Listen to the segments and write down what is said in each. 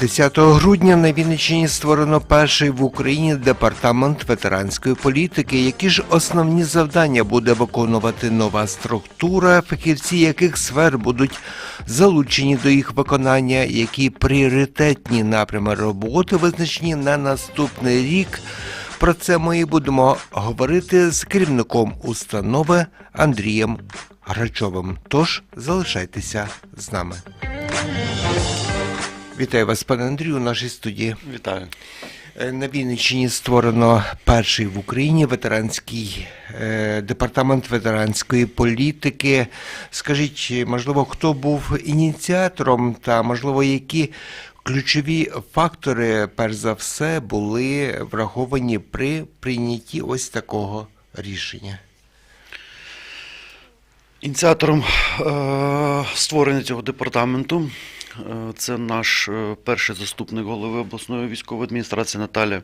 10 грудня на Вінниччині створено перший в Україні департамент ветеранської політики. Які ж основні завдання буде виконувати нова структура, фахівці яких сфер будуть залучені до їх виконання, які пріоритетні напрями роботи визначені на наступний рік. Про це ми будемо говорити з керівником установи Андрієм Грачовим. Тож залишайтеся з нами. Вітаю вас, пане Андрію, у нашій студії. Вітаю. Е, На Вінниччині створено перший в Україні ветеранський е, департамент ветеранської політики. Скажіть, можливо, хто був ініціатором та можливо, які ключові фактори, перш за все, були враховані при прийнятті ось такого рішення? Ініціатором е, створення цього департаменту це наш е, перший заступник голови обласної військової адміністрації Наталя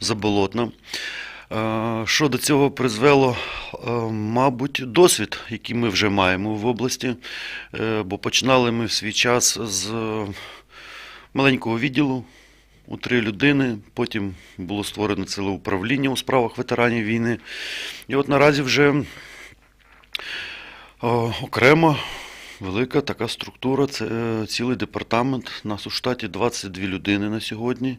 Заболотна. Е, Що до цього призвело, Е, мабуть, досвід, який ми вже маємо в області, Е, бо починали ми в свій час з е, маленького відділу у три людини. Потім було створено ціле управління у справах ветеранів війни. І от наразі вже О, Окрема велика така структура, це е, цілий департамент. У нас у штаті 22 людини на сьогодні.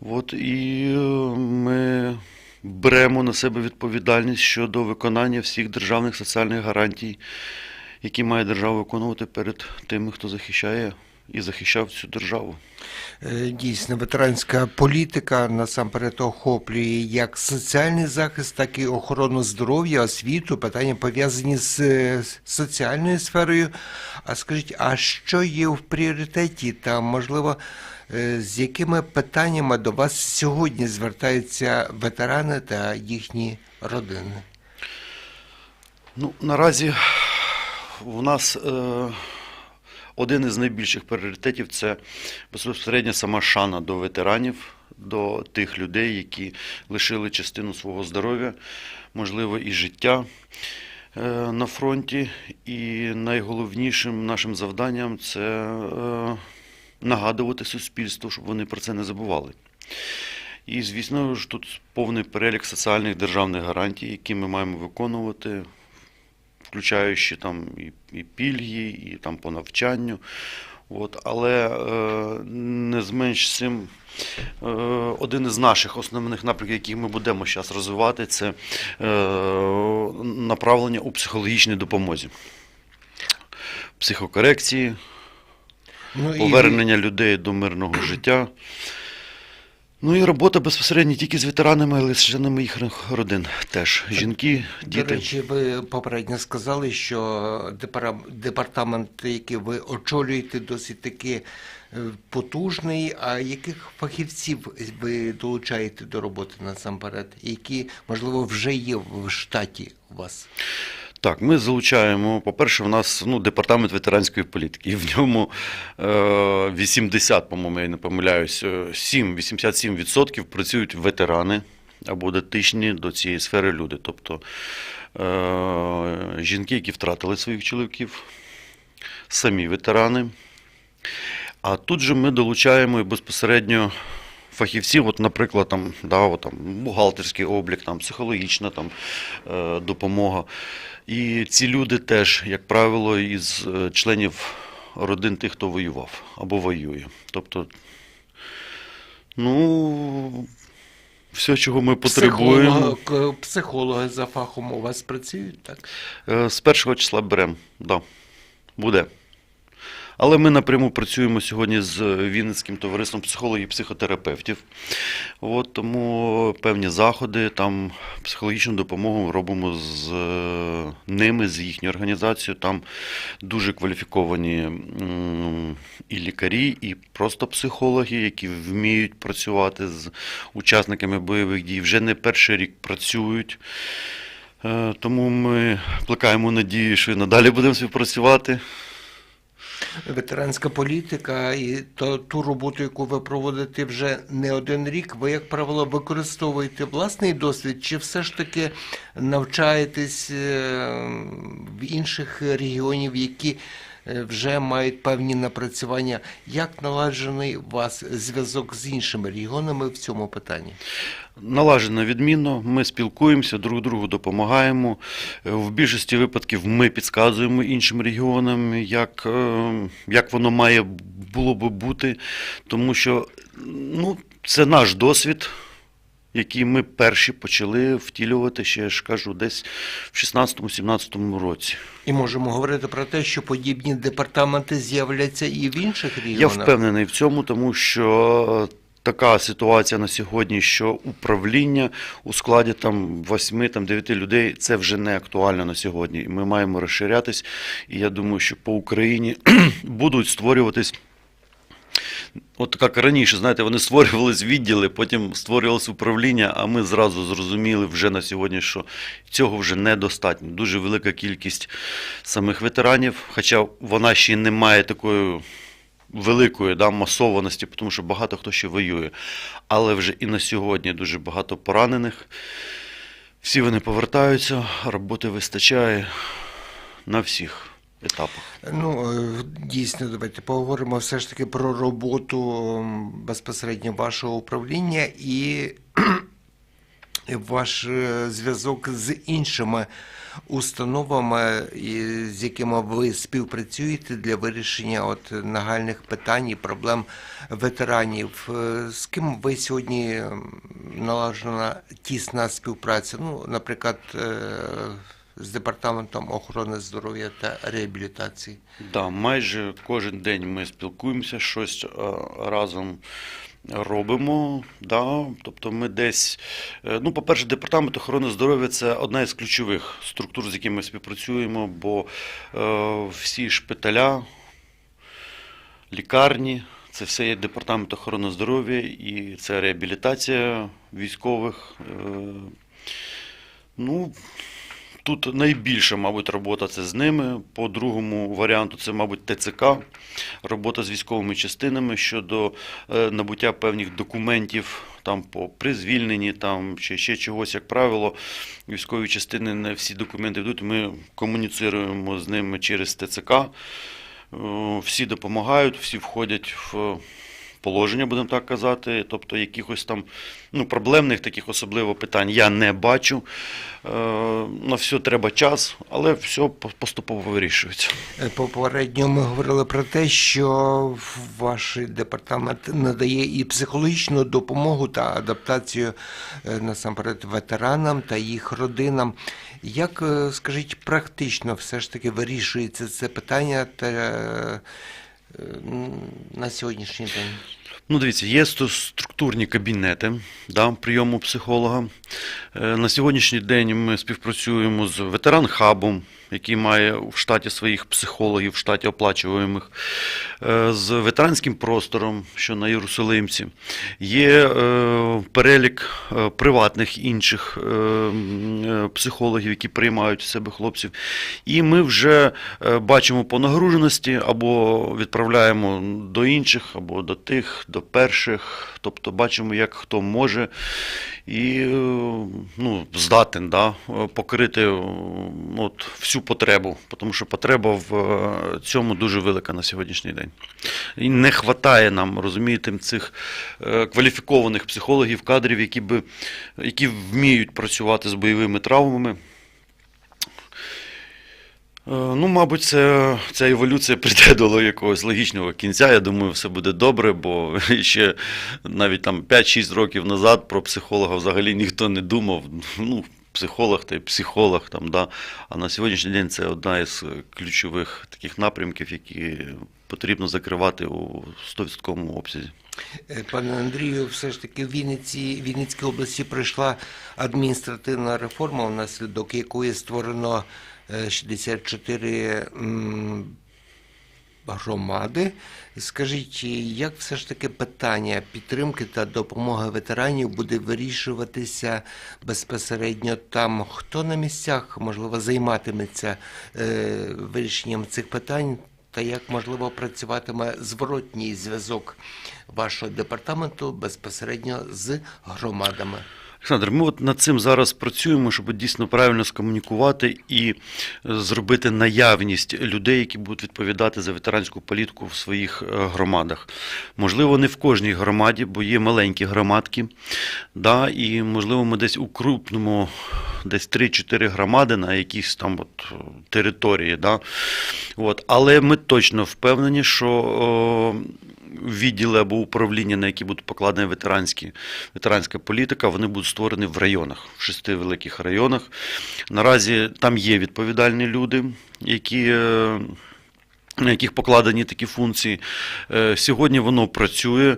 От, і е, ми беремо на себе відповідальність щодо виконання всіх державних соціальних гарантій, які має держава виконувати перед тими, хто захищає і захищав цю державу. Е, Дійсно, ветеранська політика насамперед охоплює як соціальний захист, так і охорону здоров'я, освіту, питання пов'язані з е, соціальною сферою. А скажіть, а що є в пріоритеті та, можливо, е, з якими питаннями до вас сьогодні звертаються ветерани та їхні родини? Ну, наразі у нас е, один із найбільших пріоритетів це безпосередньо сама шана до ветеранів, до тих людей, які лишили частину свого здоров'я, можливо, і життя е, на фронті. І найголовнішим нашим завданням це е, нагадувати суспільству, щоб вони про це не забували. І, звісно ж, тут повний перелік соціальних державних гарантій, які ми маємо виконувати, включаючи там і, і пільги, і там по навчанню. От, але е, не зменш цим, е, один із наших основних напрямків, які ми будемо зараз розвивати, це е, направлення у психологічній допомозі, психокорекції, Ну, і- повернення людей до мирного життя. Ну і робота безпосередньо тільки з ветеранами, але з членами їхніх родин теж. Жінки, До речі, ви попередньо сказали, що департамент, який ви очолюєте, досить таки е, потужний. А яких фахівців ви долучаєте до роботи насамперед, які, можливо, вже є в штаті у вас? Так, ми залучаємо, по-перше, в нас ну, департамент ветеранської політики. І в ньому е, 80, по-моєму, я не помиляюсь, е, 7, 87% працюють ветерани або дотичні до цієї сфери люди. Тобто е, жінки, які втратили своїх чоловіків, самі ветерани. А тут же ми долучаємо і безпосередньо фахівців, от, наприклад, там, да, от, там, бухгалтерський облік, там, психологічна там, е, допомога. І ці люди теж, як правило, із е, членів родин тих, хто воював або воює. Тобто, ну, все, чого ми потребуємо. Психолога- Психологи за фахом у вас працюють, так? Е, З першого числа беремо, да, буде. Але ми напряму працюємо сьогодні з Вінницьким товариством психологів і психотерапевтів. От, тому певні заходи, там психологічну допомогу робимо з е, ними, з їхньою організацією. Там дуже кваліфіковані і лікарі, і просто психологи, які вміють працювати з учасниками бойових дій. Вже не перший рік працюють. Е, Тому ми плекаємо надію, що і надалі будемо співпрацювати. Ветеранська політика і то, ту роботу, яку ви проводите вже не один рік, ви, як правило, використовуєте власний досвід, чи все ж таки навчаєтесь е, в інших регіонів, які вже мають певні напрацювання? Як наладжений у вас зв'язок з іншими регіонами в цьому питанні? Налажено відмінно, ми спілкуємося, друг другу допомагаємо. Е, В більшості випадків ми підказуємо іншим регіонам, як, е, як воно має було би бути, тому що ну, це наш досвід, який ми перші почали втілювати, ще я ж кажу, десь в 16-17 році. І можемо говорити про те, що подібні департаменти з'являться і в інших Я впевнений в цьому, тому що така ситуація на сьогодні, що управління у складі там 8-9 людей це вже не актуально на сьогодні. Ми маємо розширятись. І я думаю, що по Україні будуть створюватись. От як раніше, знаєте, вони створювались відділи, потім створювалось управління, а ми зразу зрозуміли вже на сьогодні, що цього вже недостатньо. Дуже велика кількість самих ветеранів, хоча вона ще не має такої великої да, масованості, тому що багато хто ще воює. Але вже і на сьогодні дуже багато поранених. Всі вони повертаються, роботи вистачає на всіх етапах. Ну, е, дійсно, давайте поговоримо все ж таки про роботу безпосередньо вашого управління і ваш е, зв'язок з іншими установами, з якими ви співпрацюєте для вирішення от нагальних питань і проблем ветеранів. Е, З ким ви сьогодні налажена тісна співпраця? Ну, наприклад, з департаментом охорони здоров'я та реабілітації. Да, майже кожен день ми спілкуємося, щось е, разом робимо. Да. Тобто ми десь, е, ну, по-перше, департамент охорони здоров'я це одна із ключових структур, з якими ми співпрацюємо, бо е, всі шпиталя, лікарні. Це все є департамент охорони здоров'я і це реабілітація військових. Ну, Тут найбільша, мабуть, робота це з ними. По другому варіанту це, мабуть, ТЦК, робота з військовими частинами щодо е, набуття певних документів там по при звільненні там, чи ще чогось, як правило, військові частини не всі документи йдуть. Ми комуніцируємо з ними через ТЦК. Е, Всі допомагають, всі входять в положення, будемо так казати. Тобто якихось там ну, проблемних таких особливо питань я не бачу. Е, На все треба час, але все поступово вирішується. Е, Попередньо ми говорили про те, що ваш департамент надає і психологічну допомогу та адаптацію е, насамперед ветеранам та їх родинам. Як, скажіть, практично все ж таки вирішується це питання та, на сьогоднішній день? Ну, дивіться, є структурні кабінети да, прийому психолога. Е, На сьогоднішній день ми співпрацюємо з ветеран-хабом, який має в штаті своїх психологів, в штаті оплачуваємих, е, з ветеранським простором, що на Єрусалимці. Є е, перелік приватних інших психологів, які приймають в себе хлопців. І ми вже бачимо по нагруженості або відправляємо до інших, або до тих, до перших. Тобто бачимо, як хто може і е, ну, здатен да, покрити е, от, всю потребу, тому що потреба в е, цьому дуже велика на сьогоднішній день. І не вистачає нам, розумієте, цих кваліфікованих психологів, кадрів, які, би, які вміють працювати з бойовими травмами. Е, Ну, мабуть, це, ця еволюція прийде до якогось логічного кінця. Я думаю, все буде добре, бо ще навіть там 5-6 років назад про психолога взагалі ніхто не думав. Ну, психолог та й психолог там, да. А на сьогоднішній день це одна із ключових таких напрямків, які потрібно закривати у 100% обсязі. Е, Пане Андрію, все ж таки в Вінниці, Вінницькій області пройшла адміністративна реформа, внаслідок якої створено 64 м, громади. Скажіть, як все ж таки питання підтримки та допомоги ветеранів буде вирішуватися безпосередньо там? Хто на місцях можливо займатиметься е, вирішенням цих питань? Та як можливо працюватиме зворотній зв'язок вашого департаменту безпосередньо з громадами? Олександр, ми от над цим зараз працюємо, щоб дійсно правильно скомунікувати і е, зробити наявність людей, які будуть відповідати за ветеранську політику в своїх е, громадах. Можливо, не в кожній громаді, бо є маленькі громадки. Да, і можливо, ми десь укрупнимо десь 3-4 громади на якійсь там от е, території. Да. От. Але ми точно впевнені, що о, відділи або управління, на які будуть покладені ветеранські, ветеранська політика, вони будуть створені в районах, в шести великих районах. Наразі там є відповідальні люди, які. е, На яких покладені такі функції. Е, Сьогодні воно працює.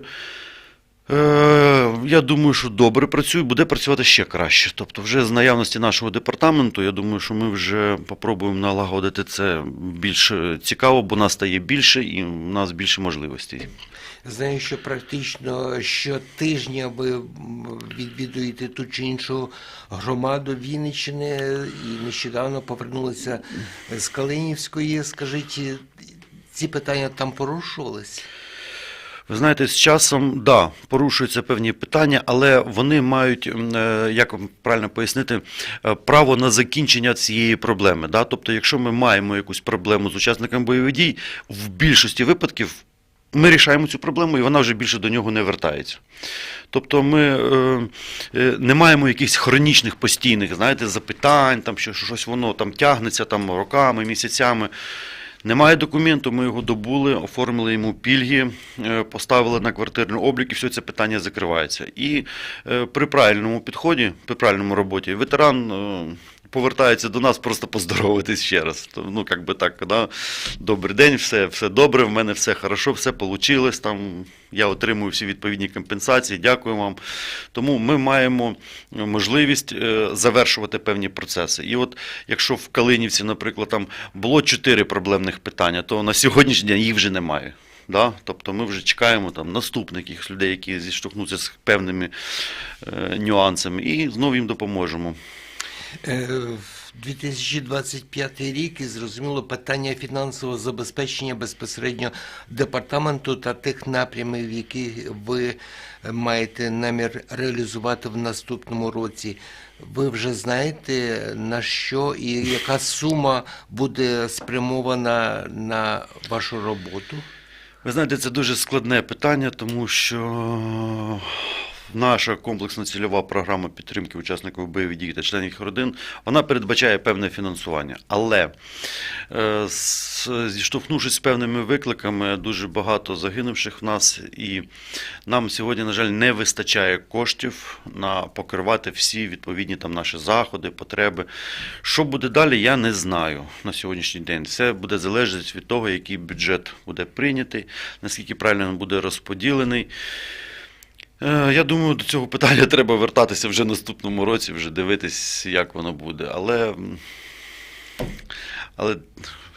Е, Я думаю, що добре працює, буде працювати ще краще. Тобто, вже з наявності нашого департаменту, я думаю, що ми вже попробуємо налагодити це більш е, цікаво, бо нас стає більше і в нас більше можливостей. Знаю, що практично щотижня ви відвідуєте ту чи іншу громаду Вінниччини і нещодавно повернулися з Калинівської. Скажіть, ці питання там порушувались? Ви знаєте, з часом да, порушуються певні питання, але вони мають, е, як правильно пояснити, е, право на закінчення цієї проблеми. Да? Тобто, якщо ми маємо якусь проблему з учасниками бойових дій, в більшості випадків ми рішаємо цю проблему, і вона вже більше до нього не вертається. Тобто ми е, е, не маємо якихось хронічних постійних, знаєте, запитань, там, що що щось воно там тягнеться там, роками, місяцями. Немає документу, ми його добули, оформили йому пільги, е, поставили на квартирний облік, і все це питання закривається. І е, при правильному підході, при правильному роботі, ветеран повертається до нас просто поздороватись ще раз. Ну, як би так, да? добрий день, все, все добре, в мене все хорошо, все вийшло. Там я отримую всі відповідні компенсації, дякую вам. Тому ми маємо можливість е, завершувати певні процеси. І от якщо в Калинівці, наприклад, там було чотири проблемних питання, то на сьогоднішній день їх вже немає. Да? Тобто ми вже чекаємо там наступних якихось людей, які зіштовхнуться з певними е, нюансами, і знову їм допоможемо. Е, в 2025 рік і зрозуміло питання фінансового забезпечення безпосередньо департаменту та тих напрямів, які ви маєте намір реалізувати в наступному році. Ви вже знаєте на що і яка сума буде спрямована на вашу роботу? Ви знаєте, це дуже складне питання, тому що наша комплексна цільова програма підтримки учасників бойових дій та членів їх родин вона передбачає певне фінансування. Але е, зіштовхнувшись з певними викликами, дуже багато загинувших в нас, і нам сьогодні, на жаль, не вистачає коштів на покривати всі відповідні там наші заходи, потреби. Що буде далі, я не знаю на сьогоднішній день. Все буде залежати від того, який бюджет буде прийнятий, наскільки правильно він буде розподілений. Е, Я думаю, до цього питання треба вертатися вже наступному році, вже дивитись, як воно буде. Але, але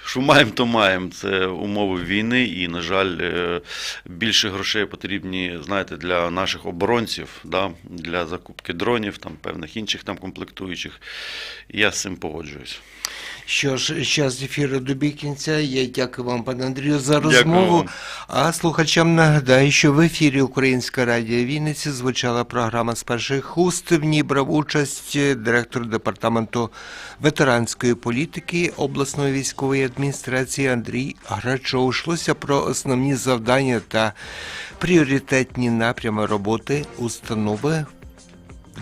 що маємо, то маємо. Це умови війни, і, на жаль, е, більше грошей потрібні, знаєте, для наших оборонців, да, для закупки дронів, там, певних інших там комплектуючих. Я з цим погоджуюсь. Що ж, час ефіру добіг кінця. Я дякую вам, пане Андрію, за розмову. А слухачам нагадаю, що в ефірі Українська радіо Вінниці звучала програма з перших уст. В ній брав участь директор департаменту ветеранської політики обласної військової адміністрації Андрій Грачов. Йшлося про основні завдання та пріоритетні напрями роботи установи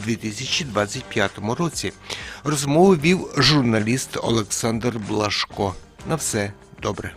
2025 році. Розмову вів журналіст Олександр Блашко. На все добре.